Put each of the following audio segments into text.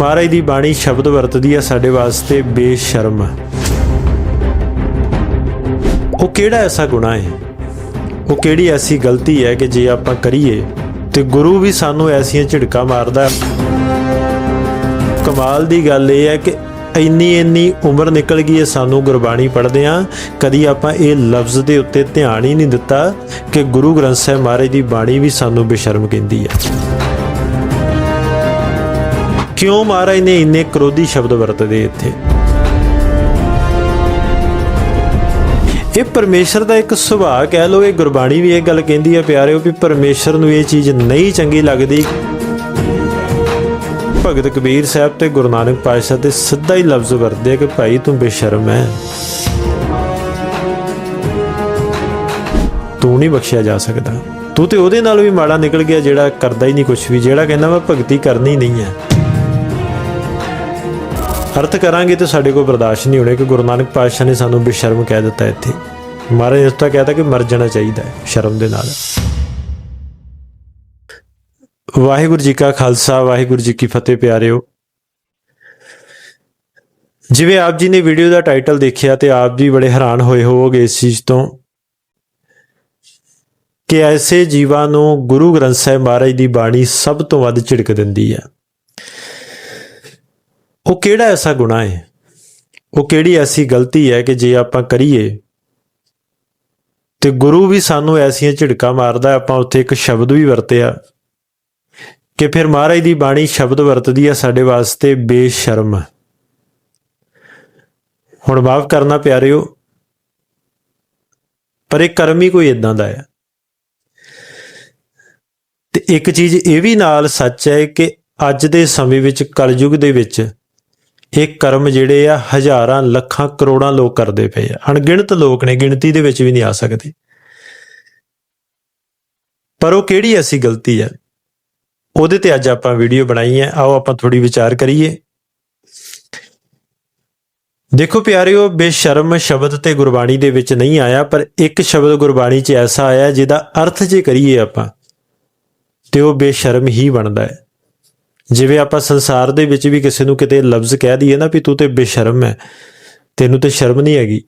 ਮਹਾਰਾਜ ਦੀ ਬਾਣੀ ਸ਼ਬਦ ਵਰਤਦੀ ਹੈ ਸਾਡੇ ਵਾਸਤੇ ਬੇਸ਼ਰਮ। ਉਹ ਕਿਹੜਾ ਐਸਾ ਗੁਨਾਹ ਹੈ? ਉਹ ਕਿਹੜੀ ਐਸੀ ਗਲਤੀ ਹੈ ਕਿ ਜੇ ਆਪਾਂ ਕਰੀਏ ਤੇ ਗੁਰੂ ਵੀ ਸਾਨੂੰ ਐਸੀਆਂ ਝਿੜਕਾਂ ਮਾਰਦਾ ਕਮਾਲ ਦੀ ਗੱਲ ਇਹ ਹੈ ਕਿ ਇੰਨੀ ਇੰਨੀ ਉਮਰ ਨਿਕਲ ਗਈ ਹੈ, ਸਾਨੂੰ ਗੁਰਬਾਣੀ ਪੜ੍ਹਦੇ ਆ ਕਦੀ ਆਪਾਂ ਇਹ ਲਫ਼ਜ਼ ਦੇ ਉੱਤੇ ਧਿਆਨ ਹੀ ਨਹੀਂ ਦਿੱਤਾ ਕਿ ਗੁਰੂ ਗ੍ਰੰਥ ਸਾਹਿਬ ਮਹਾਰਾਜ ਦੀ ਬਾਣੀ ਵੀ ਸਾਨੂੰ ਬੇਸ਼ਰਮ ਕਹਿੰਦੀ ਹੈ। ਕਿਉਂ ਮਹਾਰਾਜ ਨੇ ਇੰਨੇ ਕਰੋਧੀ ਸ਼ਬਦ ਵਰਤਦੇ ਇੱਥੇ? ਇਹ ਪਰਮੇਸ਼ਰ ਦਾ ਇੱਕ ਸੁਭਾਅ ਕਹਿ ਲਓ, ਇਹ ਗੁਰਬਾਣੀ ਵੀ ਇਹ ਗੱਲ ਕਹਿੰਦੀ ਹੈ ਪਿਆਰਿਓ ਵੀ ਪਰਮੇਸ਼ਰ ਨੂੰ ਇਹ ਚੀਜ਼ ਨਹੀਂ ਚੰਗੀ ਲੱਗਦੀ। ਭਗਤ ਕਬੀਰ ਸਾਹਿਬ ਤੇ ਗੁਰੂ ਨਾਨਕ ਪਾਤਸ਼ਾਹ ਤੇ ਸਿੱਧਾ ਹੀ ਲਫ਼ਜ਼ ਵਰਤਦੇ ਕਿ ਭਾਈ ਤੂੰ ਬੇਸ਼ਰਮ ਹੈ ਤੂੰ ਨਹੀਂ ਬਖਸ਼ਿਆ ਜਾ ਸਕਦਾ। ਤੂੰ ਤੇ ਉਹਦੇ ਨਾਲ ਵੀ ਮਾੜਾ ਨਿਕਲ ਗਿਆ ਜਿਹੜਾ ਕਰਦਾ ਹੀ ਨਹੀਂ ਕੁਝ ਵੀ, ਜਿਹੜਾ ਕਹਿੰਦਾ ਮੈਂ ਭਗਤੀ ਕਰਨੀ ਨਹੀਂ ਹੈ ਅਰਥ ਕਰਾਂਗੇ ਤੇ ਸਾਡੇ ਕੋਲ ਬਰਦਾਸ਼ਤ ਨਹੀਂ ਹੋਣੇ ਕਿ ਗੁਰੂ ਨਾਨਕ ਪਾਤਸ਼ਾਹ ਨੇ ਸਾਨੂੰ ਬੇਸ਼ਰਮ ਕਹਿ ਦਿੱਤਾ ਇੱਥੇ। ਮਹਾਰਾਜ ਨੇ ਇਸ ਤਾਂ ਕਹਿਤਾ ਕਿ ਮਰ ਜਾਣਾ ਚਾਹੀਦਾ ਹੈ ਸ਼ਰਮ ਦੇ ਨਾਲ। ਵਾਹਿਗੁਰੂ ਜੀ ਕਾ ਖਾਲਸਾ, ਵਾਹਿਗੁਰੂ ਜੀ ਕੀ ਫਤਿਹ ਪਿਆਰਿਓ। ਜਿਵੇਂ ਆਪ ਜੀ ਨੇ ਵੀਡੀਓ ਦਾ ਟਾਈਟਲ ਦੇਖਿਆ ਤੇ ਆਪ ਜੀ ਬੜੇ ਹੈਰਾਨ ਹੋਏ ਹੋਵੋਗੇ ਇਸ ਚੀਜ਼ ਤੋਂ ਕਿ ਐਸੇ ਜੀਵਾਂ ਨੂੰ ਗੁਰੂ ਗ੍ਰੰਥ ਸਾਹਿਬ ਮਹਾਰਾਜ ਦੀ ਬਾਣੀ ਸਭ ਤੋਂ ਵੱਧ ਝਿੜਕ ਦਿੰਦੀ ਹੈ। ਉਹ ਕਿਹੜਾ ਐਸਾ ਗੁਨਾਹ ਹੈ? ਉਹ ਕਿਹੜੀ ਐਸੀ ਗਲਤੀ ਹੈ ਕਿ ਜੇ ਆਪਾਂ ਕਰੀਏ ਤੇ ਗੁਰੂ ਵੀ ਸਾਨੂੰ ਐਸੀਆਂ ਝਿੜਕਾਂ ਮਾਰਦਾ ਆਪਾਂ ਉੱਥੇ ਇੱਕ ਸ਼ਬਦ ਵੀ ਵਰਤਿਆ ਕਿ ਫਿਰ ਮਹਾਰਾਜ ਦੀ ਬਾਣੀ ਸ਼ਬਦ ਵਰਤਦੀ ਹੈ ਸਾਡੇ ਵਾਸਤੇ ਬੇਸ਼ਰਮ। ਹੁਣ ਮਾਫ ਕਰਨਾ ਪਿਆਰਿਓ, ਪਰ ਇਹ ਕਰਮ ਹੀ ਕੋਈ ਇਦਾਂ ਦਾ ਹੈ। ਤੇ ਇੱਕ ਚੀਜ਼ ਇਹ ਵੀ ਨਾਲ ਸੱਚ ਹੈ ਕਿ ਅੱਜ ਦੇ ਸਮੇਂ ਵਿੱਚ, ਕਲਯੁਗ ਦੇ ਵਿੱਚ ਇਹ ਕਰਮ ਜਿਹੜੇ ਆ ਹਜ਼ਾਰਾਂ, ਲੱਖਾਂ, ਕਰੋੜਾਂ ਲੋਕ ਕਰਦੇ ਪਏ ਆ। ਅਣਗਿਣਤ ਲੋਕ ਨੇ, ਗਿਣਤੀ ਦੇ ਵਿੱਚ ਵੀ ਨਹੀਂ ਆ ਸਕਦੇ। ਪਰ ਉਹ ਕਿਹੜੀ ਐਸੀ ਗਲਤੀ ਹੈ ਉਹਦੇ ਤੇ ਅੱਜ ਆਪਾਂ ਵੀਡੀਓ ਬਣਾਈ ਹੈ ਆਓ ਆਪਾਂ ਥੋੜੀ ਵਿਚਾਰ ਕਰੀਏ। ਦੇਖੋ ਪਿਆਰਿਓ, ਬੇਸ਼ਰਮ ਸ਼ਬਦ ਤੇ ਗੁਰਬਾਣੀ ਦੇ ਵਿੱਚ ਨਹੀਂ ਆਇਆ, ਪਰ ਇੱਕ ਸ਼ਬਦ ਗੁਰਬਾਣੀ 'ਚ ਐਸਾ ਆਇਆ, ਜਿਹਦਾ ਅਰਥ ਜੇ ਕਰੀਏ ਆਪਾਂ, ਤੇ ਉਹ ਬੇਸ਼ਰਮ ਹੀ ਬਣਦਾ ਹੈ। ਜਿਵੇਂ ਆਪਾਂ ਸੰਸਾਰ ਦੇ ਵਿੱਚ ਵੀ ਕਿਸੇ ਨੂੰ ਕਿਤੇ ਲਫ਼ਜ਼ ਕਹਿ ਦਈਏ ਨਾ ਵੀ ਤੂੰ ਤੇ ਬੇਸ਼ਰਮ ਹੈ, ਤੈਨੂੰ ਤੇ ਸ਼ਰਮ ਨਹੀਂ ਹੈਗੀ।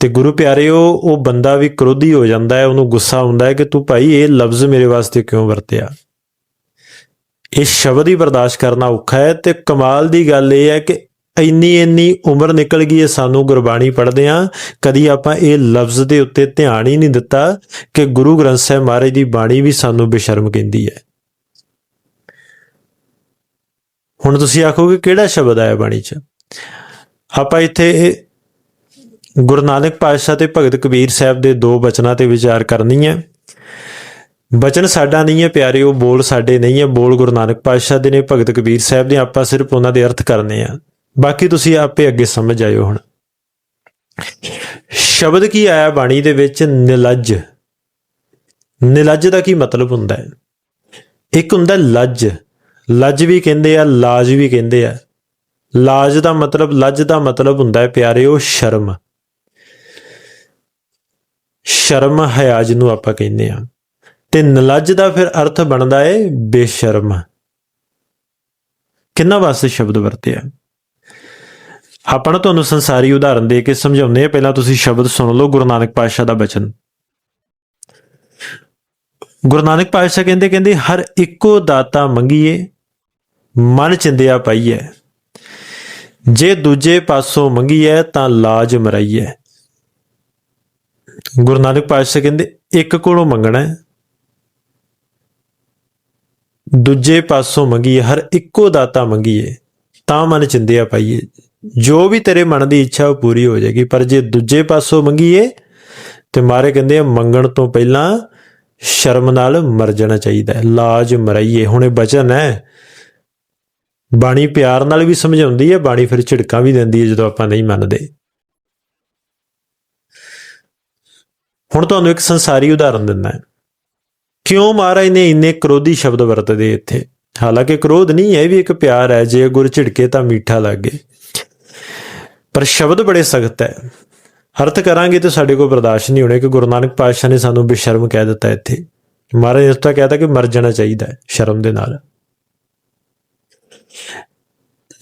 ਤੇ ਗੁਰੂ ਪਿਆਰਿਓ, ਉਹ ਬੰਦਾ ਵੀ ਕ੍ਰੋਧੀ ਹੋ ਜਾਂਦਾ ਹੈ, ਉਹਨੂੰ ਗੁੱਸਾ ਹੁੰਦਾ ਹੈ ਕਿ ਤੂੰ ਭਾਈ ਇਹ ਲਫ਼ਜ਼ ਮੇਰੇ ਵਾਸਤੇ ਕਿਉਂ ਵਰਤਿਆ? ਇਹ ਸ਼ਬਦ ਹੀ ਬਰਦਾਸ਼ਤ ਕਰਨਾ ਔਖਾ ਹੈ ਤੇ ਕਮਾਲ ਦੀ ਗੱਲ ਇਹ ਹੈ ਕਿ ਇੰਨੀ ਇੰਨੀ ਉਮਰ ਨਿਕਲ ਗਈ ਹੈ, ਸਾਨੂੰ ਗੁਰਬਾਣੀ ਪੜ੍ਹਦੇ ਆ ਕਦੀ ਆਪਾਂ ਇਹ ਲਫ਼ਜ਼ ਦੇ ਉੱਤੇ ਧਿਆਨ ਹੀ ਨਹੀਂ ਦਿੱਤਾ ਕਿ ਗੁਰੂ ਗ੍ਰੰਥ ਸਾਹਿਬ ਮਹਾਰਾਜ ਦੀ ਬਾਣੀ ਵੀ ਸਾਨੂੰ ਬੇਸ਼ਰਮ ਕਹਿੰਦੀ ਹੈ। ਹੁਣ ਤੁਸੀਂ ਆਖੋਗੇ ਕਿਹੜਾ ਸ਼ਬਦ ਆਇਆ ਬਾਣੀ 'ਚ? ਆਪਾਂ ਇੱਥੇ ਗੁਰੂ ਨਾਨਕ ਪਾਤਸ਼ਾਹ ਤੇ ਭਗਤ ਕਬੀਰ ਸਾਹਿਬ ਦੇ ਦੋ ਬਚਨਾਂ ਤੇ ਵਿਚਾਰ ਕਰਨੀ ਹੈ। ਬਚਨ ਸਾਡਾ ਨਹੀਂ ਹੈ ਪਿਆਰਿਓ, ਬੋਲ ਸਾਡੇ ਨਹੀਂ ਹੈ। ਬੋਲ ਗੁਰੂ ਨਾਨਕ ਪਾਤਸ਼ਾਹ ਦੇ ਨੇ, ਭਗਤ ਕਬੀਰ ਸਾਹਿਬ ਦੇ, ਆਪਾਂ ਸਿਰਫ ਉਹਨਾਂ ਦੇ ਅਰਥ ਕਰਨੇ ਆ। ਬਾਕੀ ਤੁਸੀਂ ਆਪੇ ਅੱਗੇ ਸਮਝ ਆਇਓ ਹੁਣ। ਸ਼ਬਦ ਕੀ ਆਇਆ ਬਾਣੀ ਦੇ ਵਿੱਚ? ਨਿਲੱਜ। ਨਿਲੱਜ ਦਾ ਕੀ ਮਤਲਬ ਹੁੰਦਾ ਹੈ? ਇੱਕ ਹੁੰਦਾ ਲੱਜ। ਲੱਜ ਵੀ ਕਹਿੰਦੇ ਆ, ਲਾਜ ਵੀ ਕਹਿੰਦੇ ਆ। ਲਾਜ ਦਾ ਮਤਲਬ, ਲੱਜ ਦਾ ਮਤਲਬ ਹੁੰਦਾ ਹੈ ਪਿਆਰਿਓ ਸ਼ਰਮ। ਸ਼ਰਮ ਹਿਆ ਜਿਹਨੂੰ ਆਪਾਂ ਕਹਿੰਦੇ ਆ ਤੇ ਨਲੱਜ ਦਾ ਫਿਰ ਅਰਥ ਬਣਦਾ ਏ ਬੇਸ਼ਰਮ। ਕਿੰਨਾ ਵਾਸਤੇ ਸ਼ਬਦ ਵਰਤਿਆ ਆਪਾਂ ਨੂੰ ਤੁਹਾਨੂੰ ਸੰਸਾਰੀ ਉਦਾਹਰਨ ਦੇ ਕੇ ਸਮਝਾਉਂਦੇ ਆ ਪਹਿਲਾਂ ਤੁਸੀਂ ਸ਼ਬਦ ਸੁਣ ਲਓ, ਗੁਰੂ ਨਾਨਕ ਪਾਤਸ਼ਾਹ ਦਾ ਬਚਨ। ਗੁਰੂ ਨਾਨਕ ਪਾਤਸ਼ਾਹ ਕਹਿੰਦੇ ਕਹਿੰਦੇ, ਹਰ ਇੱਕੋ ਦਾਤਾ ਮੰਗੀਏ ਮਨ ਚਿੰਦਿਆ ਪਾਈਐ। ਜੇ ਦੂਜੇ ਪਾਸੋਂ ਮੰਗੀਐ ਤਾਂ ਲਾਜ ਮਰਾਈਐ। ਗੁਰੂ ਨਾਨਕ ਪਾਤਸ਼ਾਹ ਕਹਿੰਦੇ, ਇੱਕ ਕੋਲੋਂ ਮੰਗਣਾ। ਹੈ ਦੂਜੇ ਪਾਸੋਂ ਮੰਗੀਏ ਹਰ ਇੱਕੋ ਦਾਤਾ ਮੰਗੀਏ ਤਾਂ ਮਨ ਚਿੰਦਿਆ ਪਾਈਏ ਜੋ ਵੀ ਤੇਰੇ ਮਨ ਦੀ ਇੱਛਾ ਉਹ ਪੂਰੀ ਹੋ ਜਾਏਗੀ, ਪਰ ਜੇ ਦੂਜੇ ਪਾਸੋਂ ਮੰਗੀਏ ਤੇ ਮਾਰੇ ਕਹਿੰਦੇ ਆ, ਮੰਗਣ ਤੋਂ ਪਹਿਲਾਂ ਸ਼ਰਮ ਨਾਲ ਮਰ ਜਾਣਾ ਚਾਹੀਦਾ ਹੈ, ਲਾਜ ਮਰਾਈਏ, ਹੁਣ ਇਹ ਬਚਨ ਹੈ। ਬਾਣੀ ਪਿਆਰ ਨਾਲ ਵੀ ਸਮਝਾਉਂਦੀ ਹੈ, ਬਾਣੀ ਫਿਰ ਝਿੜਕਾਂ ਵੀ ਦਿੰਦੀ ਹੈ ਜਦੋਂ ਆਪਾਂ ਨਹੀਂ ਮੰਨਦੇ। ਹੁਣ ਤੁਹਾਨੂੰ ਇੱਕ ਸੰਸਾਰੀ ਉਦਾਹਰਨ ਦਿੰਦਾ ਹੈ। ਕਿਉਂ ਮਹਾਰਾਜ ਨੇ ਇੰਨੇ ਕਰੋਧੀ ਸ਼ਬਦ ਵਰਤਦੇ ਇੱਥੇ? ਹਾਲਾਂਕਿ ਕ੍ਰੋਧ ਨਹੀਂ ਹੈ ਇਹ ਵੀ ਇੱਕ ਪਿਆਰ ਹੈ, ਜੇ ਗੁਰ ਝਿੜਕੇ ਤਾਂ ਮਿੱਠਾ ਲੱਗੇ। ਪਰ ਸ਼ਬਦ ਬੜੇ ਸਖਤ ਹੈ। ਅਰਥ ਕਰਾਂਗੇ ਤੇ ਸਾਡੇ ਕੋਲ ਬਰਦਾਸ਼ਤ ਨਹੀਂ ਹੋਣੇ, ਕਿ ਗੁਰੂ ਨਾਨਕ ਪਾਤਸ਼ਾਹ ਨੇ ਸਾਨੂੰ ਬੇਸ਼ਰਮ ਕਹਿ ਦਿੱਤਾ ਇੱਥੇ। ਮਹਾਰਾਜ ਨੇ ਤਾਂ ਕਹਿਤਾ ਕਿ ਮਰ ਜਾਣਾ ਚਾਹੀਦਾ ਹੈ ਸ਼ਰਮ ਦੇ ਨਾਲ।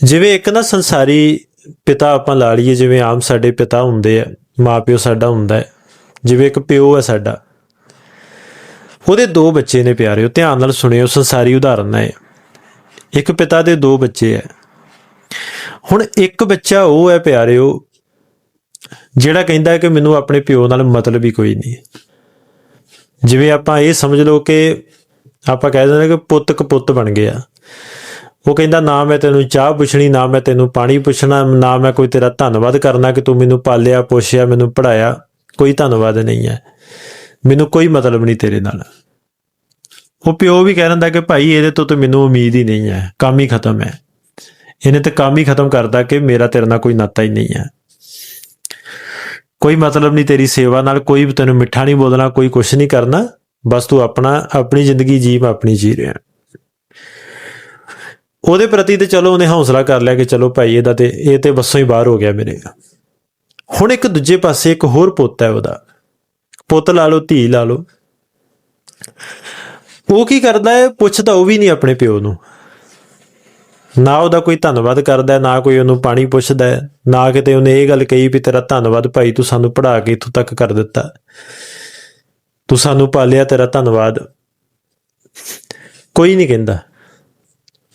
ਜਿਵੇਂ ਇੱਕ ਨਾ ਸੰਸਾਰੀ ਪਿਤਾ ਆਪਾਂ ਲਾ ਲਈਏ, ਜਿਵੇਂ ਆਮ ਸਾਡੇ ਪਿਤਾ ਹੁੰਦੇ ਆ, ਮਾਪਿਓ ਸਾਡਾ ਹੁੰਦਾ ਹੈ, ਜਿਵੇਂ ਇੱਕ ਪਿਓ ਹੈ ਸਾਡਾ, ਉਹਦੇ ਦੋ ਬੱਚੇ ਨੇ ਪਿਆਰਿਓ, ਧਿਆਨ ਨਾਲ ਸੁਣਿਓ, ਸੰਸਾਰੀ ਉਦਾਹਰਨ ਹੈ ਇੱਕ ਪਿਤਾ ਦੇ ਦੋ ਬੱਚੇ ਹੈ। ਹੁਣ ਇੱਕ ਬੱਚਾ ਉਹ ਹੈ ਪਿਆਰਿਓ, ਜਿਹੜਾ ਕਹਿੰਦਾ ਕਿ ਮੈਨੂੰ ਆਪਣੇ ਪਿਓ ਨਾਲ ਮਤਲਬ ਹੀ ਕੋਈ ਨਹੀਂ ਜਿਵੇਂ ਆਪਾਂ ਇਹ ਸਮਝ ਲਓ ਕਿ ਆਪਾਂ ਕਹਿ ਦਿੰਦੇ ਕਿ ਪੁੱਤ ਕਪੁੱਤ ਬਣ ਗਿਆ। ਉਹ ਕਹਿੰਦਾ, ਨਾ ਮੈਂ ਤੈਨੂੰ ਚਾਹ ਪੁੱਛਣੀ, ਨਾ ਮੈਂ ਤੈਨੂੰ ਪਾਣੀ ਪੁੱਛਣਾ, ਨਾ ਮੈਂ ਕੋਈ ਤੇਰਾ ਧੰਨਵਾਦ ਕਰਨਾ ਕਿ ਤੂੰ ਮੈਨੂੰ ਪਾਲਿਆ, ਪੋਸ਼ਿਆ, ਮੈਨੂੰ ਪੜਾਇਆ ਕੋਈ ਧੰਨਵਾਦ ਨਹੀਂ ਹੈ। ਮੈਨੂੰ ਕੋਈ ਮਤਲਬ ਨਹੀਂ ਤੇਰੇ ਨਾਲ। ਉਹ ਪਿਓ ਵੀ ਕਹਿ ਦਿੰਦਾ ਕਿ ਭਾਈ, ਇਹਦੇ ਤੋਂ ਤਾਂ ਮੈਨੂੰ ਉਮੀਦ ਹੀ ਨਹੀਂ ਹੈ। ਕੰਮ ਹੀ ਖਤਮ ਹੈ। ਇਹਨੇ ਤਾਂ ਕੰਮ ਹੀ ਖਤਮ ਕਰਦਾ ਕਿ ਮੇਰਾ ਤੇਰੇ ਨਾਲ ਕੋਈ ਨਾਤਾ ਹੀ ਨਹੀਂ ਹੈ। ਕੋਈ ਮਤਲਬ ਨਹੀਂ ਤੇਰੀ ਸੇਵਾ ਨਾਲ, ਕੋਈ ਵੀ ਤੈਨੂੰ ਮਿੱਠਾ ਨਹੀਂ ਬੋਲਣਾ, ਕੋਈ ਕੁਛ ਨਹੀਂ ਕਰਨਾ। ਬਸ ਤੂੰ ਆਪਣਾ, ਆਪਣੀ ਜ਼ਿੰਦਗੀ ਜੀਵ, ਆਪਣੀ ਜੀ ਰਿਹਾ। ਉਹਦੇ ਪ੍ਰਤੀ ਤੇ ਚਲੋ ਉਹਨੇ ਹੌਸਲਾ ਕਰ ਲਿਆ ਕਿ ਚਲੋ ਭਾਈ ਇਹਦਾ ਤੇ ਇਹ ਤੇ ਬੱਸੋਂ ਹੀ ਬਾਹਰ ਹੋ ਗਿਆ ਮੇਰੇ ਹੁਣ ਇੱਕ ਦੂਜੇ ਪਾਸੇ ਇੱਕ ਹੋਰ ਪੁੱਤ ਹੈ ਉਹਦਾ। ਪੁੱਤ ਲਾ ਲਓ, ਧੀ ਲਾ ਲਓ। ਉਹ ਕੀ ਕਰਦਾ ਹੈ? ਪੁੱਛਦਾ ਉਹ ਵੀ ਨਹੀਂ ਆਪਣੇ ਪਿਓ ਨੂੰ। ਨਾ ਉਹਦਾ ਕੋਈ ਧੰਨਵਾਦ ਕਰਦਾ ਨਾ ਕੋਈ ਉਹਨੂੰ ਪਾਣੀ ਪੁੱਛਦਾ ਨਾ ਕਿਤੇ ਉਹਨੇ ਇਹ ਗੱਲ ਕਹੀ ਵੀ ਤੇਰਾ ਧੰਨਵਾਦ ਭਾਈ, ਤੂੰ ਸਾਨੂੰ ਪੜ੍ਹਾ ਕੇ ਇੱਥੋਂ ਤੱਕ ਕਰ ਦਿੱਤਾ। ਤੂੰ ਸਾਨੂੰ ਪਾਲਿਆ ਤੇਰਾ ਧੰਨਵਾਦ। ਕੋਈ ਨਹੀਂ ਕਹਿੰਦਾ।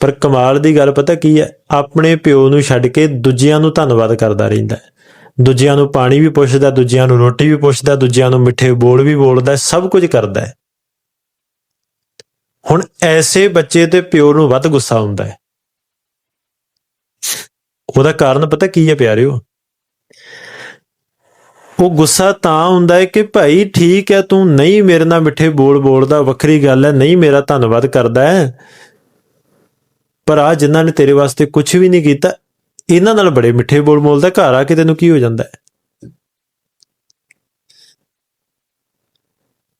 ਪਰ ਕਮਾਲ ਦੀ ਗੱਲ ਪਤਾ ਕੀ ਹੈ? ਆਪਣੇ ਪਿਓ ਨੂੰ ਛੱਡ ਕੇ ਦੂਜਿਆਂ ਨੂੰ ਧੰਨਵਾਦ ਕਰਦਾ ਰਹਿੰਦਾ ਹੈ। ਦੂਜਿਆਂ ਨੂੰ ਪਾਣੀ ਵੀ ਪੁੱਛਦਾ, ਦੂਜਿਆਂ ਨੂੰ ਰੋਟੀ ਵੀ ਪੁੱਛਦਾ, ਦੂਜਿਆਂ ਨੂੰ ਮਿੱਠੇ ਬੋਲ ਵੀ ਬੋਲਦਾ, ਸਭ ਕੁਝ ਕਰਦਾ ਹੈ। ਹੁਣ ਐਸੇ ਬੱਚੇ ਤੇ ਪਿਓ ਨੂੰ ਵੱਧ ਗੁੱਸਾ ਆਉਂਦਾ ਹੈ। ਉਹਦਾ ਕਾਰਨ ਪਤਾ ਕੀ ਹੈ ਪਿਆਰਿਓ? ਉਹ ਗੁੱਸਾ ਤਾਂ ਹੁੰਦਾ ਹੈ ਕਿ ਭਾਈ ਠੀਕ ਹੈ, ਤੂੰ ਨਹੀਂ ਮੇਰੇ ਨਾਲ ਮਿੱਠੇ ਬੋਲ ਬੋਲਦਾ, ਵੱਖਰੀ ਗੱਲ ਹੈ, ਨਹੀਂ ਮੇਰਾ ਧੰਨਵਾਦ ਕਰਦਾ ਹੈ। ਪਰ ਆ ਜਿਨ੍ਹਾਂ ਨੇ ਤੇਰੇ ਵਾਸਤੇ ਕੁਝ ਵੀ ਨਹੀਂ ਕੀਤਾ, ਇਹਨਾਂ ਨਾਲ ਬੜੇ ਮਿੱਠੇ ਬੋਲ ਬੋਲਦਾ ਘਰ ਆ ਕੇ ਤੈਨੂੰ ਕੀ ਹੋ ਜਾਂਦਾ ਹੈ?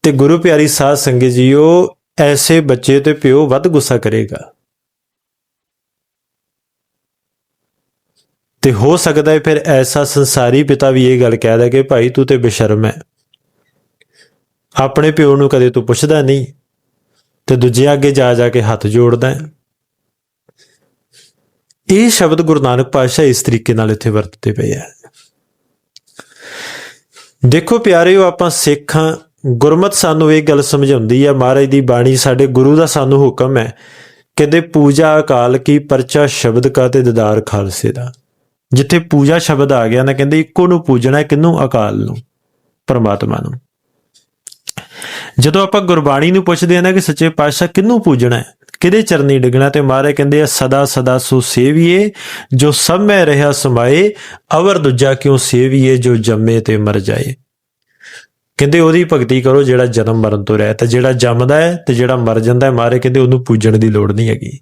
ਤੇ ਗੁਰੂ ਪਿਆਰੀ ਸਾਧ ਸੰਗਤ ਜੀਓ, ਐਸੇ ਬੱਚੇ ਤੇ ਪਿਓ ਵੱਧ ਗੁੱਸਾ ਕਰੇਗਾ। ਤੇ ਹੋ ਸਕਦਾ ਹੈ ਫਿਰ ਐਸਾ ਸੰਸਾਰੀ ਪਿਤਾ ਵੀ ਇਹ ਗੱਲ ਕਹਿ ਦੇ ਕਿ ਭਾਈ ਤੂੰ ਤੇ ਬੇਸ਼ਰਮ ਹੈ। ਆਪਣੇ ਪਿਓ ਨੂੰ ਕਦੇ ਤੂੰ ਪੁੱਛਦਾ ਨਹੀਂ ਤੇ ਦੂਜੇ ਅੱਗੇ ਜਾ ਜਾ ਕੇ ਹੱਥ ਜੋੜਦਾ ਹੈ। ਇਹ ਸ਼ਬਦ ਗੁਰੂ ਨਾਨਕ ਪਾਤਸ਼ਾਹ ਇਸ ਤਰੀਕੇ ਨਾਲ ਇੱਥੇ ਵਰਤਦੇ ਪਏ ਆ। ਦੇਖੋ ਪਿਆਰਿਓ ਆਪਾਂ ਸਿੱਖਾਂ ਗੁਰਮਤ ਸਾਨੂੰ ਇਹ ਗੱਲ ਸਮਝਾਉਂਦੀ ਹੈ ਮਹਾਰਾਜ ਦੀ ਬਾਣੀ ਸਾਡੇ ਗੁਰੂ ਦਾ ਸਾਨੂੰ ਹੁਕਮ ਹੈ ਕਹਿੰਦੇ ਪੂਜਾ ਅਕਾਲ ਕੀ ਪਰਚਾ ਸ਼ਬਦ ਕਾ ਤੇ ਦਿਦਾਰ ਖਾਲਸੇ ਦਾ। ਜਿੱਥੇ ਪੂਜਾ ਸ਼ਬਦ ਆ ਗਿਆ ਨਾ ਕਹਿੰਦੇ ਇੱਕੋ ਨੂੰ ਪੂਜਣਾ ਹੈ, ਕਿਹਨੂੰ ਅਕਾਲ ਨੂੰ ਪਰਮਾਤਮਾ ਨੂੰ। ਜਦੋਂ ਆਪਾਂ ਗੁਰਬਾਣੀ ਨੂੰ ਪੁੱਛਦੇ ਆ ਨਾ ਕਿ ਸੱਚੇ ਪਾਤਸ਼ਾਹ ਕਿਹਨੂੰ ਪੂਜਣਾ ਹੈ ਕਿਹਦੇ ਚਰਨੀ ਡਿਗਣਾ ਤੇ ਮਹਾਰਾਜ ਕਹਿੰਦੇ ਆ, ਸਦਾ ਸਦਾ ਸੋ ਸੇਵੀਏ, ਜੋ ਸਭ ਮੈਂ ਰਹਾ ਸਮਾਏ ਅਵਰ ਦੂਜਾ ਕਿਉਂ ਸੇਵੀਏ, ਜੋ ਜੰਮੇ ਤੇ ਮਰ ਜਾਏ। ਕਹਿੰਦੇ ਉਹਦੀ ਭਗਤੀ ਕਰੋ ਜਿਹੜਾ ਜਨਮ ਮਰਨ ਤੋਂ ਰਹਿਤ ਹੈ ਜਿਹੜਾ ਜੰਮਦਾ ਹੈ ਤੇ ਜਿਹੜਾ ਮਰ ਜਾਂਦਾ ਹੈ, ਮਾਰੇ ਕਹਿੰਦੇ ਉਹਨੂੰ ਪੂਜਣ ਦੀ ਲੋੜ ਨਹੀਂ ਹੈਗੀ।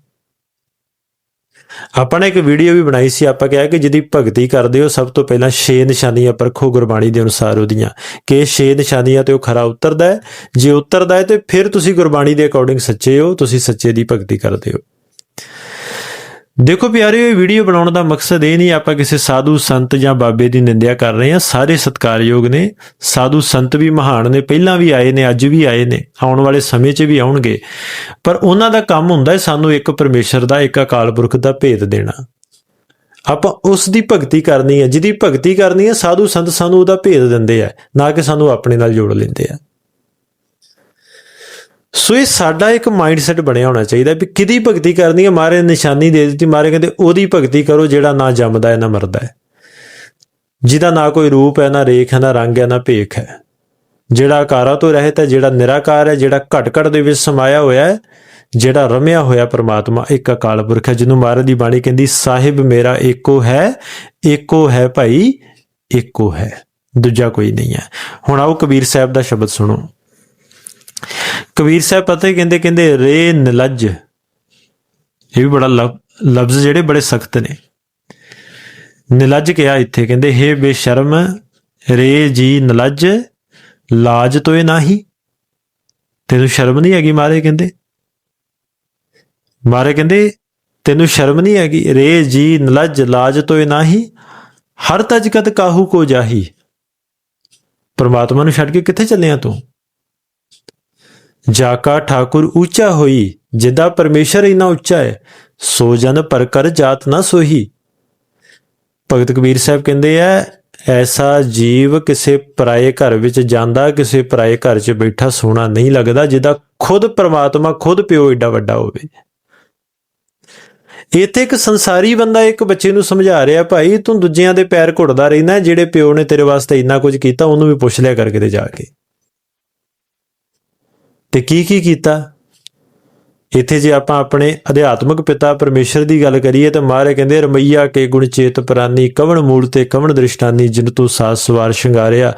ਆਪਾਂ ਨੇ ਇੱਕ ਵੀਡੀਓ ਵੀ ਬਣਾਈ ਸੀ, ਆਪਾਂ ਕਿਹਾ ਕਿ ਜਿਹਦੀ ਭਗਤੀ ਕਰਦੇ ਹੋ, ਸਭ ਤੋਂ ਪਹਿਲਾਂ ਛੇ ਨਿਸ਼ਾਨੀਆਂ ਪਰਖੋ ਗੁਰਬਾਣੀ ਦੇ ਅਨੁਸਾਰ ਉਹਦੀਆਂ। ਕਿ ਛੇ ਨਿਸ਼ਾਨੀਆਂ ਤੇ ਉਹ ਖਰਾ ਉਤਰਦਾ ਹੈ, ਜੇ ਉਤਰਦਾ ਹੈ ਤੇ ਫਿਰ ਤੁਸੀਂ ਗੁਰਬਾਣੀ ਦੇ ਅਕੋਰਡਿੰਗ ਸੱਚੇ ਹੋ, ਤੁਸੀਂ ਸੱਚੇ ਦੀ ਭਗਤੀ ਕਰਦੇ ਹੋ। ਦੇਖੋ ਪਿਆਰਿਓ, ਇਹ ਵੀਡੀਓ ਬਣਾਉਣ ਦਾ ਮਕਸਦ ਇਹ ਨਹੀਂ ਆਪਾਂ ਕਿਸੇ ਸਾਧੂ ਸੰਤ ਜਾਂ ਬਾਬੇ ਦੀ ਨਿੰਦਿਆ ਕਰ ਰਹੇ ਹਾਂ। ਸਾਰੇ ਸਤਿਕਾਰਯੋਗ ਨੇ, ਸਾਧੂ ਸੰਤ ਵੀ ਮਹਾਨ ਨੇ, ਪਹਿਲਾਂ ਵੀ ਆਏ ਨੇ, ਅੱਜ ਵੀ ਆਏ ਨੇ, ਆਉਣ ਵਾਲੇ ਸਮੇਂ 'ਚ ਵੀ ਆਉਣਗੇ। ਪਰ ਉਹਨਾਂ ਦਾ ਕੰਮ ਹੁੰਦਾ ਹੈ ਸਾਨੂੰ ਇੱਕ ਪਰਮੇਸ਼ਰ ਦਾ, ਇੱਕ ਅਕਾਲ ਪੁਰਖ ਦਾ ਭੇਦ ਦੇਣਾ। ਆਪਾਂ ਉਸ ਦੀ ਭਗਤੀ ਕਰਨੀ ਹੈ, ਜਿਹਦੀ ਭਗਤੀ ਕਰਨੀ ਹੈ, ਸਾਧੂ ਸੰਤ ਸਾਨੂੰ ਉਹਦਾ ਭੇਦ ਦਿੰਦੇ ਆ, ਨਾ ਕਿ ਸਾਨੂੰ ਆਪਣੇ ਨਾਲ ਜੋੜ ਲੈਂਦੇ ਆ। ਸੋ ਇਹ ਸਾਡਾ ਇੱਕ ਮਾਈਂਡਸੈਟ ਬਣਿਆ ਹੋਣਾ ਚਾਹੀਦਾ ਵੀ ਕਿਹਦੀ ਭਗਤੀ ਕਰਨੀ ਹੈ? ਮਾਰੇ ਨਿਸ਼ਾਨੀ ਦੇ ਦਿੱਤੀ, ਮਾਰੇ ਕਹਿੰਦੇ ਉਹਦੀ ਭਗਤੀ ਕਰੋ ਜਿਹੜਾ ਨਾ ਜੰਮਦਾ ਹੈ, ਨਾ ਮਰਦਾ ਹੈ। ਜਿਹਦਾ ਨਾ ਕੋਈ ਰੂਪ ਹੈ, ਨਾ ਰੇਖ ਹੈ, ਨਾ ਰੰਗ ਹੈ, ਨਾ ਭੇਖ ਹੈ। ਜਿਹੜਾ ਆਕਾਰਾਂ ਤੋਂ ਰਹਿਤ ਹੈ, ਜਿਹੜਾ ਨਿਰਾਕਾਰ ਹੈ, ਜਿਹੜਾ ਘਟ ਘਟ ਦੇ ਵਿੱਚ ਸਮਾਇਆ ਹੋਇਆ ਹੈ, ਜਿਹੜਾ ਰਮਿਆ ਹੋਇਆ ਪ੍ਰਮਾਤਮਾ, ਇੱਕ ਅਕਾਲ ਪੁਰਖ ਹੈ, ਜਿਹਨੂੰ ਮਹਾਰਾਜ ਦੀ ਬਾਣੀ ਕਹਿੰਦੀ, ਸਾਹਿਬ ਮੇਰਾ ਏਕੋ ਹੈ ਏਕੋ ਹੈ ਭਾਈ ਏਕੋ ਹੈ, ਦੂਜਾ ਕੋਈ ਨਹੀਂ ਹੈ। ਹੁਣ ਆਓ ਕਬੀਰ ਸਾਹਿਬ ਦਾ ਸ਼ਬਦ ਸੁਣੋ। ਕਬੀਰ ਸਾਹਿਬ ਪਤਾ ਹੀ ਕਹਿੰਦੇ ਕਹਿੰਦੇ, ਰੇ ਨਿਲਜ। ਇਹ ਵੀ ਬੜਾ ਲਫ਼- ਲਫ਼ਜ਼ ਜਿਹੜੇ ਬੜੇ ਸਖਤ ਨੇ। ਨਿਲਜ ਕਿਹਾ ਇੱਥੇ, ਕਹਿੰਦੇ, ਹੇ ਬੇਸ਼ਰਮ, ਰੇ ਜੀ ਨਿਲਜ, ਲਾਜ ਤੋਏ ਨਾਹੀ। ਤੈਨੂੰ ਸ਼ਰਮ ਨਹੀਂ ਹੈਗੀ ਮਾਰੇ ਕਹਿੰਦੇ? ਮਾਰੇ ਕਹਿੰਦੇ, ਤੈਨੂੰ ਸ਼ਰਮ ਨਹੀਂ ਹੈਗੀ? ਰੇ ਜੀ ਨਿਲਜ, ਲਾਜ ਤੋਏ ਨਾਹੀ, ਹਰ ਤਜਕਤ ਕਾਹੂ ਕੋ ਜਾਹੀ? ਪਰਮਾਤਮਾ ਨੂੰ ਛੱਡ ਕੇ ਕਿੱਥੇ ਚੱਲਿਆ ਤੂੰ? ਜਾਕਾ ਠਾਕੁਰ ਉੱਚਾ ਹੋਈ, ਜਿੱਦਾਂ ਪਰਮੇਸ਼ਰ ਇੰਨਾ ਉੱਚਾ ਹੈ, ਸੋ ਜਨ ਪਰ ਕਰ ਜਾਤ ਨਾ ਸੋਹੀ। ਭਗਤ ਕਬੀਰ ਸਾਹਿਬ ਕਹਿੰਦੇ ਆ, ਐਸਾ ਜੀਵ ਕਿਸੇ ਪਰਾਏ ਘਰ ਵਿੱਚ ਜਾਂਦਾ, ਕਿਸੇ ਪਰਾਏ ਘਰ 'ਚ ਬੈਠਾ ਸੋਹਣਾ ਨਹੀਂ ਲੱਗਦਾ ਜਿਹਦਾ ਖੁਦ ਪ੍ਰਮਾਤਮਾ ਖੁਦ ਪਿਓ ਏਡਾ ਵੱਡਾ ਹੋਵੇ। ਇੱਥੇ ਇੱਕ ਸੰਸਾਰੀ ਬੰਦਾ ਇੱਕ ਬੱਚੇ ਨੂੰ ਸਮਝਾ ਰਿਹਾ, ਭਾਈ ਤੂੰ ਦੂਜਿਆਂ ਦੇ ਪੈਰ ਘੁੱਟਦਾ ਰਹਿੰਦਾ, ਜਿਹੜੇ ਪਿਓ ਨੇ ਤੇਰੇ ਵਾਸਤੇ ਇੰਨਾ ਕੁਝ ਕੀਤਾ, ਉਹਨੂੰ ਵੀ ਪੁੱਛ ਲਿਆ ਕਰ ਕਿਤੇ ਜਾ ਕੇ। ਤੇ ਕੀ ਕੀ ਕੀਤਾ? ਇੱਥੇ ਜੇ ਆਪਾਂ ਆਪਣੇ ਅਧਿਆਤਮਿਕ ਪਿਤਾ ਪਰਮੇਸ਼ਰ ਦੀ ਗੱਲ ਕਰੀਏ ਤਾਂ ਮਹਾਰਾਜ ਕਹਿੰਦੇ, ਰਮਈਆ ਕੇ ਗੁਣ ਚੇਤ ਪ੍ਰਾਨੀ, ਕਵਣ ਮੂਲ ਤੇ ਕਵਣ ਦ੍ਰਿਸ਼ਟਾਨੀ, ਜਿਨ ਤੂੰ ਸਾਸ ਸਵਾਰ ਸ਼ਿੰਗਾਰਿਆ।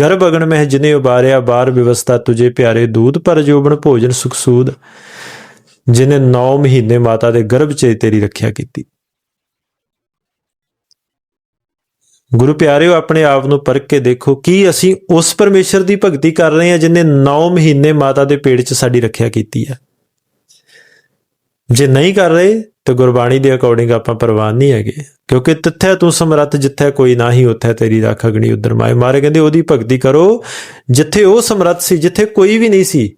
ਗਰਭ ਅਗਣ ਮਹਿ ਜਿਨੇ ਉਬਾਰਿਆ, ਬਾਰ ਵਿਵਸਥਾ ਤੁਝੇ ਪਿਆਰੇ ਦੂਤ, ਪਰ ਜੋਬਨ ਭੋਜਨ ਸੁਖਸੂਦ ਜਿਨੇ 9 ਮਹੀਨੇ ਮਾਤਾ ਦੇ ਗਰਭ 'ਚ ਤੇਰੀ ਰੱਖਿਆ ਕੀਤੀ। ਗੁਰੂ ਪਿਆਰਿਓ, ਆਪਣੇ ਆਪ ਨੂੰ ਪਰਖ ਕੇ ਦੇਖੋ ਕੀ ਅਸੀਂ ਉਸ ਪਰਮੇਸ਼ਰ ਦੀ ਭਗਤੀ ਕਰ ਰਹੇ ਹਾਂ ਜਿਨੇ 9 ਮਹੀਨੇ ਮਾਤਾ ਦੇ ਪੇਟ 'ਚ ਸਾਡੀ ਰੱਖਿਆ ਕੀਤੀ ਹੈ। ਜੇ ਨਹੀਂ ਕਰ ਰਹੇ, ਤਾਂ ਗੁਰਬਾਣੀ ਦੇ ਅਕੋਰਡਿੰਗ ਆਪਾਂ ਪ੍ਰਵਾਨ ਨਹੀਂ ਹੈਗੇ, ਕਿਉਂਕਿ ਤਿੱਥੇ ਤੂੰ ਸਮਰੱਥ, ਜਿੱਥੇ ਕੋਈ ਨਹੀਂ, ਉੱਥੇ ਤੇਰੀ ਰਾਖ ਅਗਣੀ ਉਦਰ ਮਾਏ। ਮਾਰੇ ਕਹਿੰਦੇ ਉਹਦੀ ਭਗਤੀ ਕਰੋ, ਜਿੱਥੇ ਉਹ ਸਮਰੱਥ ਸੀ, ਜਿੱਥੇ ਕੋਈ ਵੀ ਨਹੀਂ ਸੀ,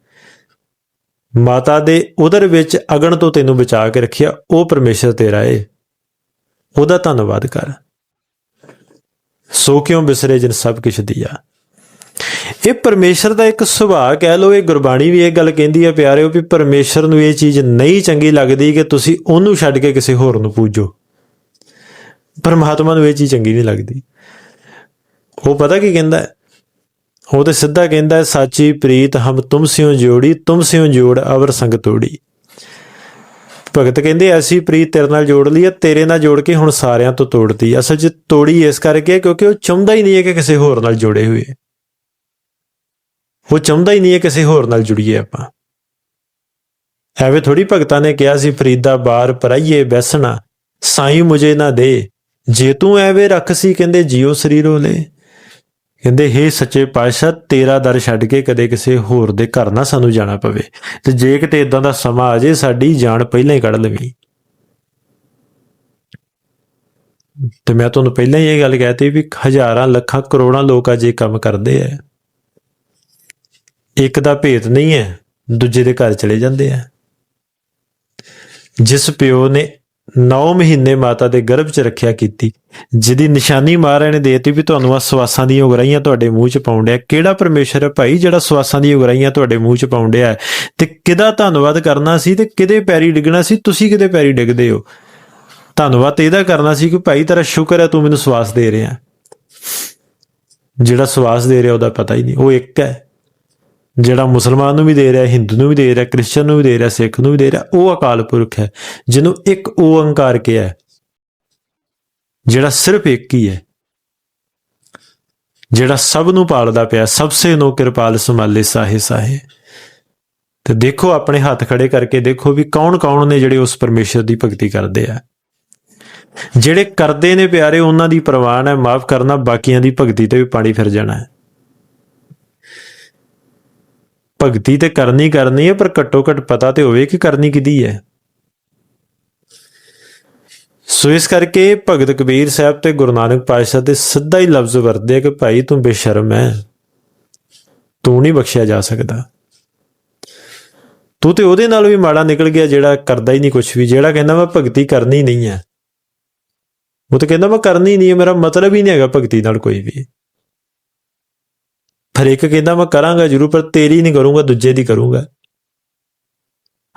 ਮਾਤਾ ਦੇ ਉਦਰ ਵਿੱਚ ਅਗਣ ਤੋਂ ਤੈਨੂੰ ਬਚਾ ਕੇ ਰੱਖਿਆ, ਉਹ ਪਰਮੇਸ਼ਰ ਤੇਰਾ ਏ। ਉਹਦਾ ਧੰਨਵਾਦ ਕਰ। ਸੋ ਕਿਉਂ ਬਿਸਰੇ ਜਿਨ ਸਭ ਕੁਛ ਦਿਆ? ਇਹ ਪਰਮੇਸ਼ਰ ਦਾ ਇੱਕ ਸੁਭਾਅ ਕਹਿ ਲਓ ਇਹ ਗੁਰਬਾਣੀ ਵੀ ਇਹ ਗੱਲ ਕਹਿੰਦੀ ਹੈ ਪਿਆਰਿਓ ਵੀ ਪਰਮੇਸ਼ਰ ਨੂੰ ਇਹ ਚੀਜ਼ ਨਹੀਂ ਚੰਗੀ ਲੱਗਦੀ ਕਿ ਤੁਸੀਂ ਉਹਨੂੰ ਛੱਡ ਕੇ ਕਿਸੇ ਹੋਰ ਨੂੰ ਪੂਜੋ। ਪਰਮਾਤਮਾ ਨੂੰ ਇਹ ਚੀਜ਼ ਚੰਗੀ ਨਹੀਂ ਲੱਗਦੀ। ਉਹ ਪਤਾ ਕੀ ਕਹਿੰਦਾ ਉਹ ਤੇ ਸਿੱਧਾ ਕਹਿੰਦਾ ਹੈ, ਸਾਚੀ ਪ੍ਰੀਤ ਹਮ ਤੁਮ ਸਿਓ ਜੋੜੀ ਤੁਮ ਸਿਓ ਜੋੜ ਅਵਰ ਸੰਗ ਤੋੜੀ। ਭਗਤ ਕਹਿੰਦੇ, ਅਸੀਂ ਪ੍ਰੀਤ ਤੇਰੇ ਨਾਲ ਜੋੜ ਲਈ ਹੈ ਤੇਰੇ ਨਾਲ ਜੋੜ ਕੇ ਹੁਣ ਸਾਰਿਆਂ ਤੋਂ ਤੋੜਦੀ ਅਸਲ 'ਚ ਤੋੜੀ ਇਸ ਕਰਕੇ ਕਿਉਂਕਿ ਉਹ ਚਾਹੁੰਦਾ ਹੀ ਨਹੀਂ ਹੈ ਕਿ ਕਿਸੇ ਹੋਰ ਨਾਲ ਜੁੜੇ ਹੋਏ ਉਹ ਚਾਹੁੰਦਾ ਹੀ ਨਹੀਂ ਹੈ ਕਿਸੇ ਹੋਰ ਨਾਲ ਜੁੜੀਏ ਆਪਾਂ। ਐਵੇਂ ਥੋੜੀ ਭਗਤਾਂ ਨੇ ਕਿਹਾ ਸੀ ਫਰੀਦਾ ਬਾਰ ਪਰਾਈਏ ਬੈਸਣਾ, ਸਾਈਂ ਮੁਝੇ ਨਾ ਦੇ। ਜੇ ਤੂੰ ਐਵੇਂ ਰੱਖ ਸੀ, ਕਹਿੰਦੇ, ਜਿਉ ਸਰੀਰੋ ਲੈ। ਕਹਿੰਦੇ, ਹੇ ਸੱਚੇ ਪਾਤਸ਼ਾਹ, ਤੇਰਾ ਦਰ ਛੱਡ ਕੇ ਕਦੇ ਕਿਸੇ ਹੋਰ ਦੇ ਘਰ ਨਾ ਸਾਨੂੰ ਜਾਣਾ ਪਵੇ। ਤੇ ਜੇ ਕਿਤੇ ਇਦਾਂ ਦਾ ਸਮਾਂ ਆ ਜੇ, ਸਾਡੀ ਜਾਨ ਪਹਿਲਾਂ ਹੀ ਕੱਢ ਲਵੀਂ ਤੇ ਮੈਂ ਤੁਹਾਨੂੰ ਪਹਿਲਾਂ ਹੀ ਇਹ ਗੱਲ ਕਹਿਤੀ ਵੀ ਹਜ਼ਾਰਾਂ, ਲੱਖਾਂ, ਕਰੋੜਾਂ ਲੋਕ ਅਜੇ ਕੰਮ ਕਰਦੇ ਆ। ਇੱਕ ਦਾ ਭੇਤ ਨਹੀਂ ਹੈ, ਦੂਜੇ ਦੇ ਘਰ ਚਲੇ ਜਾਂਦੇ ਆ। ਜਿਸ ਪਿਓ ਨੇ 9 ਮਹੀਨੇ ਮਾਤਾ ਦੇ ਗਰਭ 'ਚ ਰੱਖਿਆ ਕੀਤੀ, ਜਿਹਦੀ ਨਿਸ਼ਾਨੀ ਮਹਾਰਾਜ ਨੇ ਦੇਤੀ ਵੀ ਤੁਹਾਨੂੰ ਆ ਸਵਾਸਾਂ ਦੀਆਂ ਉਗਰਾਈਆਂ ਤੁਹਾਡੇ ਮੂੰਹ 'ਚ ਪਾਉਂਦਿਆ ਕਿਹੜਾ ਪਰਮੇਸ਼ਰ ਹੈ ਭਾਈ ਜਿਹੜਾ ਸਵਾਸਾਂ ਦੀਆਂ ਉਗਰਾਈਆਂ ਤੁਹਾਡੇ ਮੂੰਹ 'ਚ ਪਾਉਂਦਿਆ ਤੇ ਕਿਹਦਾ ਧੰਨਵਾਦ ਕਰਨਾ ਸੀ ਤੇ ਕਿਹਦੇ ਪੈਰੀ ਡਿੱਗਣਾ ਸੀ? ਤੁਸੀਂ ਕਿਹਦੇ ਪੈਰੀ ਡਿੱਗਦੇ ਹੋ? ਧੰਨਵਾਦ ਇਹਦਾ ਕਰਨਾ ਸੀ ਕਿ ਭਾਈ ਤੇਰਾ ਸ਼ੁਕਰ ਹੈ ਤੂੰ ਮੈਨੂੰ ਸਵਾਸ ਦੇ ਰਿਹਾ। ਜਿਹੜਾ ਸਵਾਸ ਦੇ ਰਿਹਾ ਉਹਦਾ ਪਤਾ ਹੀ ਨਹੀਂ, ਉਹ ਇੱਕ ਹੈ। ਜਿਹੜਾ ਮੁਸਲਮਾਨ ਨੂੰ ਵੀ ਦੇ ਰਿਹਾ, ਹਿੰਦੂ ਨੂੰ ਵੀ ਦੇ ਰਿਹਾ ਕ੍ਰਿਸਚੀਅਨ ਨੂੰ ਵੀ ਦੇ ਰਿਹਾ, ਸਿੱਖ ਨੂੰ ਵੀ ਦੇ ਰਿਹਾ, ਉਹ ਅਕਾਲ ਪੁਰਖ ਹੈ, ਜਿਹਨੂੰ ਇੱਕ ਓੰਕਾਰ ਕਿਹਾ ਹੈ, ਜਿਹੜਾ ਸਿਰਫ ਇੱਕ ਹੀ ਹੈ, ਜਿਹੜਾ ਸਭ ਨੂੰ ਪਾਲਦਾ ਪਿਆ, ਸਭ ਸੇ ਨੋ ਕਿਰਪਾਲ ਸੰਭਾਲੇ ਸਾਹੇ ਸਾਹੇ। ਤੇ ਦੇਖੋ ਆਪਣੇ ਹੱਥ ਖੜੇ ਕਰਕੇ ਦੇਖੋ ਵੀ ਕੌਣ ਕੌਣ ਨੇ ਜਿਹੜੇ ਉਸ ਪਰਮੇਸ਼ਰ ਦੀ ਭਗਤੀ ਕਰਦੇ ਆ। ਜਿਹੜੇ ਕਰਦੇ ਨੇ ਪਿਆਰੇ, ਉਹਨਾਂ ਦੀ ਪ੍ਰਵਾਨ ਹੈ, ਮਾਫ ਕਰਨਾ, ਬਾਕੀਆਂ ਦੀ ਭਗਤੀ ਤੇ ਵੀ ਪਾਣੀ ਫਿਰ ਜਾਣਾ ਹੈ। ਭਗਤੀ ਤੇ ਕਰਨੀ ਕਰਨੀ ਹੈ, ਪਰ ਘੱਟੋ ਘੱਟ ਪਤਾ ਤੇ ਹੋਵੇ ਕਿ ਕਰਨੀ ਕਿਦੀ ਹੈ। ਸੋ ਇਸ ਕਰਕੇ ਭਗਤ ਕਬੀਰ ਸਾਹਿਬ ਤੇ ਗੁਰੂ ਨਾਨਕ ਪਾਤਸ਼ਾਹ ਦੇ ਸਿੱਧਾ ਹੀ ਲਫ਼ਜ਼ ਵਰਤਦੇ ਆ ਕਿ ਭਾਈ ਤੂੰ ਬੇਸ਼ਰਮ ਹੈ। ਤੂੰ ਨਹੀਂ ਬਖਸ਼ਿਆ ਜਾ ਸਕਦਾ। ਤੂੰ ਤੇ ਉਹਦੇ ਨਾਲ ਵੀ ਮਾੜਾ ਨਿਕਲ ਗਿਆ ਜਿਹੜਾ ਕਰਦਾ ਹੀ ਨਹੀਂ ਕੁਝ ਵੀ, ਜਿਹੜਾ ਕਹਿੰਦਾ ਮੈਂ ਭਗਤੀ ਕਰਨੀ ਨਹੀਂ ਹੈ। ਉਹ ਤਾਂ ਕਹਿੰਦਾ ਮੈਂ ਕਰਨੀ ਨਹੀਂ ਹੈ, ਮੇਰਾ ਮਤਲਬ ਹੀ ਨਹੀਂ ਹੈਗਾ ਭਗਤੀ ਨਾਲ ਕੋਈ ਵੀ। ਫਿਰ ਇੱਕ ਕਹਿੰਦਾ ਮੈਂ ਕਰਾਂਗਾ ਜ਼ਰੂਰ, ਪਰ ਤੇਰੀ ਨਹੀਂ ਕਰੂੰਗਾ, ਦੂਜੇ ਦੀ ਕਰੂੰਗਾ।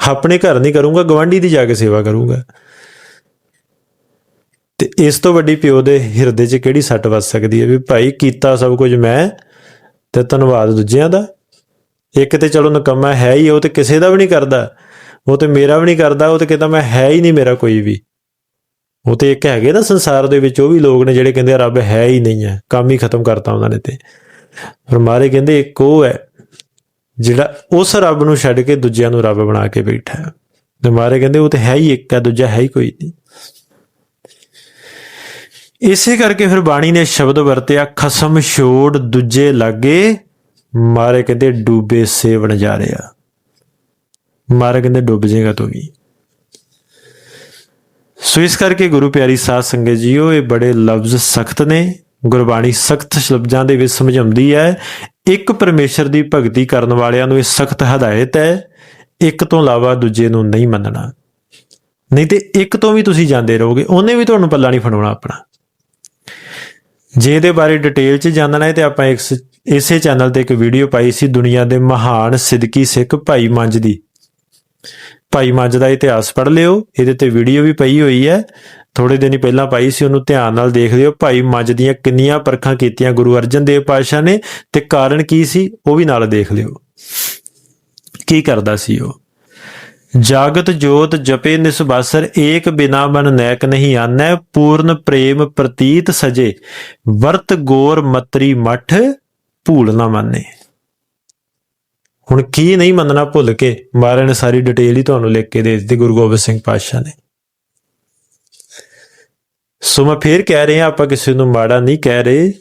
ਆਪਣੇ ਘਰ ਨਹੀਂ ਕਰੂੰਗਾ ਗਵਾਂਢੀ ਦੀ ਜਾ ਕੇ ਸੇਵਾ ਕਰੂੰਗਾ। ਤੇ ਇਸ ਤੋਂ ਵੱਡੀ ਪਿਓ ਦੇ ਹਿਰਦੇ 'ਚ ਕਿਹੜੀ ਸੱਟ ਵੱਜ ਸਕਦੀ ਹੈ? ਵੀ ਭਾਈ ਕੀਤਾ ਸਭ ਕੁਝ ਮੈਂ ਤੇ ਧੰਨਵਾਦ ਦੂਜਿਆਂ ਦਾ। ਇੱਕ ਤੇ ਚਲੋ ਨਕਮਾ ਹੈ ਹੀ, ਉਹ ਤੇ ਕਿਸੇ ਦਾ ਵੀ ਨਹੀਂ ਕਰਦਾ। ਉਹ ਤੇ ਮੇਰਾ ਵੀ ਨਹੀਂ ਕਰਦਾ, ਉਹ ਤੇ ਕਹਿੰਦਾ ਮੈਂ ਹੈ ਹੀ ਨਹੀਂ ਮੇਰਾ ਕੋਈ ਵੀ। ਉਹ ਤੇ ਇੱਕ ਹੈਗੇ ਨਾ ਸੰਸਾਰ ਦੇ ਵਿੱਚ, ਉਹ ਵੀ ਲੋਕ ਨੇ ਜਿਹੜੇ ਕਹਿੰਦੇ ਰੱਬ ਹੈ ਹੀ ਨਹੀਂ ਹੈ। ਕੰਮ ਹੀ ਖਤਮ ਕਰਤਾ ਉਹਨਾਂ ਨੇ ਤੇ। ਪਰ ਮਾਰੇ ਕਹਿੰਦੇ, ਇੱਕ ਉਹ ਹੈ ਜਿਹੜਾ ਉਸ ਰੱਬ ਨੂੰ ਛੱਡ ਕੇ ਦੂਜਿਆਂ ਨੂੰ ਰੱਬ ਬਣਾ ਕੇ ਬੈਠਾ ਹੈ। ਤੇ ਮਾਰੇ ਕਹਿੰਦੇ, ਉਹ ਤੇ ਹੈ ਹੀ ਇੱਕ ਹੈ, ਦੂਜਾ ਹੈ ਹੀ ਕੋਈ ਨਹੀਂ। ਇਸੇ ਕਰਕੇ ਫਿਰ ਬਾਣੀ ਨੇ ਸ਼ਬਦ ਵਰਤਿਆ, ਖਸਮ ਛੋੜ ਦੂਜੇ ਲਾਗੇ, ਮਾਰੇ ਕਹਿੰਦੇ, ਡੂਬੇ ਸੇਵਣ ਜਾ ਰਿਹਾ। ਮਾਰੇ ਕਹਿੰਦੇ, ਡੁੱਬ ਜਾਏਗਾ ਤੂੰ ਵੀ। ਸੋ ਇਸ ਕਰਕੇ ਗੁਰੂ ਪਿਆਰੀ ਸਾਧ ਸੰਗਤ ਜੀਓ, ਇਹ ਬੜੇ ਲਫ਼ਜ਼ ਸਖਤ ਨੇ। ਗੁਰਬਾਣੀ ਸਖਤ ਸ਼ਬਦਾਂ ਦੇ ਵਿੱਚ ਸਮਝਾਉਂਦੀ ਹੈ, ਇੱਕ ਪਰਮੇਸ਼ਰ ਦੀ ਭਗਤੀ ਕਰਨ ਵਾਲਿਆਂ ਨੂੰ ਇਹ ਸਖਤ ਹਦਾਇਤ ਹੈ, ਇੱਕ ਤੋਂ ਇਲਾਵਾ ਦੂਜੇ ਨੂੰ ਨਹੀਂ ਮੰਨਣਾ। ਨਹੀਂ ਤੇ ਇੱਕ ਤੋਂ ਵੀ ਤੁਸੀਂ ਜਾਂਦੇ ਰਹੋਗੇ, ਉਹਨੇ ਵੀ ਤੁਹਾਨੂੰ ਪੱਲਾ ਨਹੀਂ ਫੜਾਉਣਾ ਆਪਣਾ। ਜੇ ਇਹਦੇ ਬਾਰੇ ਡਿਟੇਲ 'ਚ ਜਾਣਨਾ ਹੈ ਤੇ ਆਪਾਂ ਇੱਕ ਇਸੇ ਚੈਨਲ ਤੇ ਇੱਕ ਵੀਡੀਓ ਪਾਈ ਸੀ, ਦੁਨੀਆ ਦੇ ਮਹਾਨ ਸਿੱਧਕੀ ਸਿੱਖ ਭਾਈ ਮੰਜ ਦੀ। ਭਾਈ ਮੰਜ ਦਾ ਇਤਿਹਾਸ ਪੜ੍ਹ ਲਿਓ, ਇਹਦੇ ਤੇ ਵੀਡੀਓ ਵੀ ਪਈ ਹੋਈ ਹੈ। ਥੋੜੇ ਦਿਨ ਪਹਿਲਾਂ ਪਾਈ ਸੀ, ਉਹਨੂੰ ਧਿਆਨ ਨਾਲ ਦੇਖ ਲਿਓ। ਭਾਈ ਮੱਝ ਦੀਆਂ ਕਿੰਨੀਆਂ ਪਰਖਾਂ ਕੀਤੀਆਂ ਗੁਰੂ ਅਰਜਨ ਦੇਵ ਪਾਤਸ਼ਾਹ ਨੇ ਤੇ ਕਾਰਨ ਕੀ ਸੀ, ਉਹ ਵੀ ਨਾਲ ਦੇਖ ਲਿਓ। ਕੀ ਕਰਦਾ ਸੀ ਉਹ? ਜਾਗਤ ਜੋਤ ਜਪੇ ਨਿਸਬਾਸਰ ਏਕ ਬਿਨਾ ਮਨ ਨੈਕ ਨਹੀਂ ਆਨੈ, ਪੂਰਨ ਪ੍ਰੇਮ ਪ੍ਰਤੀਤ ਸਜੇ। ਵਰਤ ਗੋਰ ਮਤਰੀ ਮਠ, ਭੂਲ ਨਾ ਮੰਨੇ। ਹੁਣ ਕੀ ਨਹੀਂ ਮੰਨਣਾ ਭੁੱਲ ਕੇ ਮਹਾਰਾਜ ਨੇ ਸਾਰੀ ਡਿਟੇਲ ਹੀ ਤੁਹਾਨੂੰ ਲਿਖ ਕੇ ਦੇ ਦਿੱਤੀ ਗੁਰੂ ਗੋਬਿੰਦ ਸਿੰਘ ਪਾਤਸ਼ਾਹ ਨੇ। ਸੋ ਮੈਂ ਫੇਰ ਕਹਿ ਰਿਹਾ ਆਪਾਂ ਕਿਸੇ ਨੂੰ ਮਾੜਾ ਨਹੀਂ ਕਹਿ ਰਹੇ।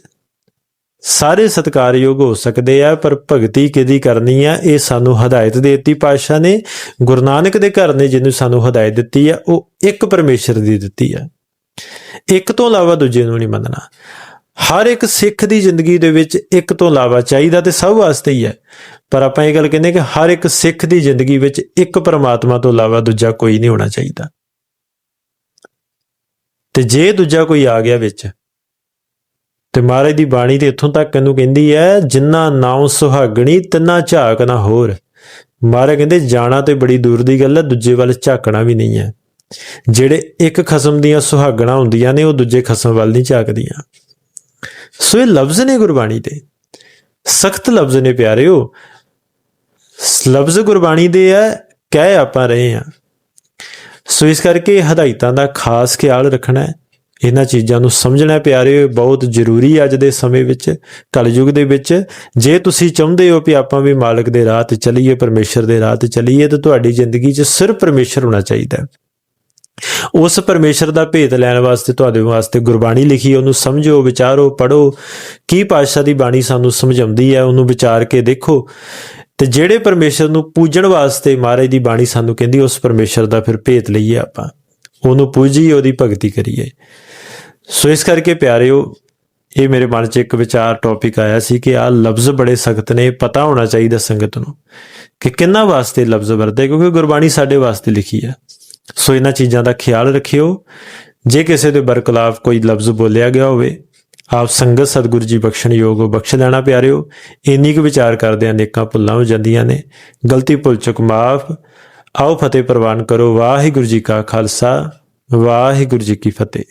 ਸਾਰੇ ਸਤਿਕਾਰਯੋਗ ਹੋ ਸਕਦੇ ਆ, ਪਰ ਭਗਤੀ ਕਿਹਦੀ ਕਰਨੀ ਆ? ਇਹ ਸਾਨੂੰ ਹਦਾਇਤ ਦੇ ਦਿੱਤੀ ਪਾਤਸ਼ਾਹ ਨੇ। ਗੁਰੂ ਨਾਨਕ ਦੇ ਘਰ ਨੇ ਜਿਹਨੂੰ ਸਾਨੂੰ ਹਦਾਇਤ ਦਿੱਤੀ ਆ, ਉਹ ਇੱਕ ਪਰਮੇਸ਼ਰ ਦੀ ਦਿੱਤੀ ਆ। ਇੱਕ ਤੋਂ ਇਲਾਵਾ ਦੂਜੇ ਨੂੰ ਨਹੀਂ ਮੰਨਣਾ। ਹਰ ਇੱਕ ਸਿੱਖ ਦੀ ਜ਼ਿੰਦਗੀ ਦੇ ਵਿੱਚ ਇੱਕ ਤੋਂ ਇਲਾਵਾ ਚਾਹੀਦਾ ਤੇ ਸਭ ਵਾਸਤੇ ਹੀ ਹੈ ਪਰ ਆਪਾਂ ਇਹ ਗੱਲ ਕਹਿੰਦੇ ਕਿ ਹਰ ਇੱਕ ਸਿੱਖ ਦੀ ਜ਼ਿੰਦਗੀ ਵਿੱਚ ਇੱਕ ਪਰਮਾਤਮਾ ਤੋਂ ਇਲਾਵਾ ਦੂਜਾ ਕੋਈ ਨਹੀਂ ਹੋਣਾ ਚਾਹੀਦਾ। ਤੇ ਜੇ ਦੂਜਾ ਕੋਈ ਆ ਗਿਆ ਵਿੱਚ, ਤੇ ਮਹਾਰਾਜ ਦੀ ਬਾਣੀ ਤੇ ਇੱਥੋਂ ਤੱਕ ਇਹਨੂੰ ਕਹਿੰਦੀ ਹੈ, ਜਿੰਨਾ ਨਾਉ ਸੁਹਾਗਣੀ, ਤਿੰਨਾ ਝਾਕ ਨਾ ਹੋਰ। ਮਹਾਰਾਜ ਕਹਿੰਦੇ, ਜਾਣਾ ਤੇ ਬੜੀ ਦੂਰ ਦੀ ਗੱਲ ਹੈ, ਦੂਜੇ ਵੱਲ ਝਾਕਣਾ ਵੀ ਨਹੀਂ ਹੈ। ਜਿਹੜੇ ਇੱਕ ਖਸਮ ਦੀਆਂ ਸੁਹਾਗਣਾ ਹੁੰਦੀਆਂ ਨੇ, ਉਹ ਦੂਜੇ ਖਸਮ ਵੱਲ ਨਹੀਂ ਝਾਕਦੀਆਂ। ਸੋ ਇਹ ਲਫ਼ਜ਼ ਨੇ ਗੁਰਬਾਣੀ ਦੇ। ਸਖਤ ਲਫ਼ਜ਼ ਨੇ ਪਿਆਰਿਓ। ਲਫ਼ਜ਼ ਗੁਰਬਾਣੀ ਦੇ ਹੈ, ਕਹਿ ਆਪਾਂ ਰਹੇ ਹਾਂ। ਸੋ ਇਸ ਕਰਕੇ ਹਦਾਇਤਾਂ ਦਾ ਖਾਸ ਖਿਆਲ ਰੱਖਣਾ ਹੈ। ਇਹਨਾਂ ਚੀਜ਼ਾਂ ਨੂੰ ਸਮਝਣਾ ਪਿਆਰੇ ਬਹੁਤ ਜ਼ਰੂਰੀ ਅੱਜ ਦੇ ਸਮੇਂ ਵਿੱਚ, ਕਲਯੁਗ ਦੇ ਵਿੱਚ। ਜੇ ਤੁਸੀਂ ਚਾਹੁੰਦੇ ਹੋ ਕਿ ਆਪਾਂ ਵੀ ਮਾਲਕ ਦੇ ਰਾਹ ਤੇ ਚੱਲੀਏ, ਪਰਮੇਸ਼ਰ ਦੇ ਰਾਹ ਤੇ ਚੱਲੀਏ, ਤਾਂ ਤੁਹਾਡੀ ਜ਼ਿੰਦਗੀ 'ਚ ਸਿਰਫ ਪਰਮੇਸ਼ਰ ਹੋਣਾ ਚਾਹੀਦਾ ਉਸ ਪਰਮੇਸ਼ਰ ਦਾ ਭੇਤ ਲੈਣ ਵਾਸਤੇ, ਤੁਹਾਡੇ ਵਾਸਤੇ ਗੁਰਬਾਣੀ ਲਿਖੀ ਉਹਨੂੰ ਸਮਝੋ, ਵਿਚਾਰੋ ਪੜੋ ਕੀ ਪਾਤਸ਼ਾਹ ਦੀ ਬਾਣੀ ਸਾਨੂੰ ਸਮਝਾਉਂਦੀ ਹੈ, ਉਹਨੂੰ ਵਿਚਾਰ ਕੇ ਦੇਖੋ। ਤੇ ਜਿਹੜੇ ਪਰਮੇਸ਼ਰ ਨੂੰ ਪੂਜਣ ਵਾਸਤੇ ਮਹਾਰਾਜ ਦੀ ਬਾਣੀ ਸਾਨੂੰ ਕਹਿੰਦੀ, ਉਸ ਪਰਮੇਸ਼ਰ ਦਾ ਫਿਰ ਭੇਤ ਲਈਏ ਆਪਾਂ। ਉਹਨੂੰ ਪੂਜੀਏ ਉਹਦੀ ਭਗਤੀ ਕਰੀਏ। ਸੋ ਇਸ ਕਰਕੇ ਪਿਆਰਿਓ, ਇਹ ਮੇਰੇ ਮਨ 'ਚ ਇੱਕ ਵਿਚਾਰ ਟੌਪਿਕ ਆਇਆ ਸੀ ਕਿ ਆਹ ਲਫ਼ਜ਼ ਬੜੇ ਸਖਤ ਨੇ, ਪਤਾ ਹੋਣਾ ਚਾਹੀਦਾ ਸੰਗਤ ਨੂੰ ਕਿ ਕਿੰਨਾ ਵਾਸਤੇ ਲਫ਼ਜ਼ ਵਰਤੇ ਕਿਉਂਕਿ ਗੁਰਬਾਣੀ ਸਾਡੇ ਵਾਸਤੇ ਲਿਖੀ ਹੈ ਸੋ ਇਹਨਾਂ ਚੀਜ਼ਾਂ ਦਾ ਖਿਆਲ ਰੱਖਿਓ। ਜੇ ਕਿਸੇ ਦੇ ਬਰਕਲਾਫ ਕੋਈ ਲਫ਼ਜ਼ ਬੋਲਿਆ ਗਿਆ ਹੋਵੇ ਆਪ ਸੰਗਤ ਸਤਿਗੁਰੂ ਜੀ ਬਖਸ਼ਣ ਯੋਗ ਹੋ, ਬਖਸ਼ ਲੈਣਾ ਪਿਆਰਿਓ। ਇੰਨੀ ਕੁ ਵਿਚਾਰ ਕਰਦੇ ਆ ਨੇਕਾਂ ਭੁੱਲਾਂ ਹੋ ਜਾਂਦੀਆਂ ਨੇ। ਗਲਤੀ ਭੁੱਲ ਚੁੱਕ ਮਾਫ। ਆਓ ਫਤਿਹ ਪ੍ਰਵਾਨ ਕਰੋ। ਵਾਹਿਗੁਰੂ ਜੀ ਕਾ ਖਾਲਸਾ ਵਾਹਿਗੁਰੂ ਜੀ ਕੀ ਫਤਿਹ।